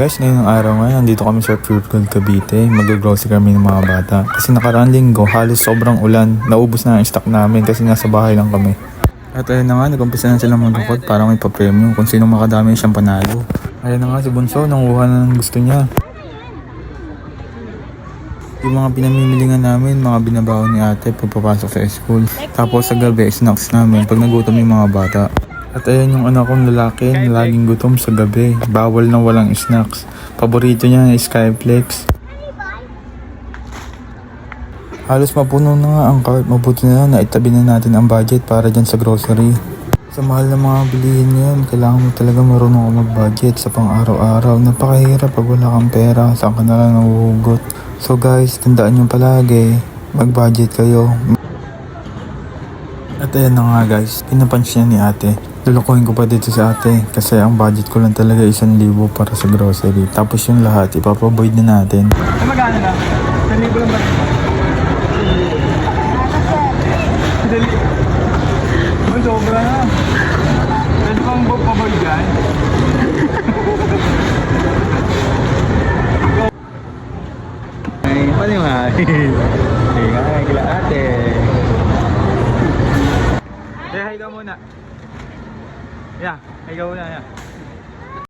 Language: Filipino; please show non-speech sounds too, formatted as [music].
Guys, ngayong araw nga, nandito kami sa Pure Gold Cavite. Mag-grocery kami ng mga bata. Kasi nakaraan linggo, halos sobrang ulan. Naubos na ang stock namin kasi nasa bahay lang kami. At ayun na nga, nag-umpisa na sila magkukot para may pa-premium kung sino makadami siyang panalo. Ayun na nga si Bunso, nanguha na ng gusto niya. Yung mga pinamimilingan namin, mga binabaon ni ate pagpapasok sa school. Tapos sa gabi, snacks namin pag nagutom yung mga bata. At ayan yung anak kong lalaki na laging gutom sa gabi. Bawal na walang snacks. Paborito niya ay Skyflex. Halos mapuno na nga ang cart. Mabuti na na itabi na natin ang budget para dyan sa grocery. Sa mahal ng mga bilihin ngayon, kailangan mo talaga marunong mag-budget sa pang-araw-araw. Napakahirap pag wala kang pera, saan ka na lang nahuhugot. So guys, tandaan nyo palagi, mag-budget kayo. At ayan na nga guys, pinapansin ni ate. Lulukuhin ko pa dito sa ate kasi ang budget ko lang talaga isang libo para sa grocery. Tapos yung lahat, ipapaboid na natin. Ay, magkano na? 1,000 lang ba? Dali. Ay, sobra na. Pwede bang paboy dyan? [laughs] Ay, paano yung [laughs] ay? Ay, ay, kila ate. Hi ka muna. Yeah, hi ka muna, yeah.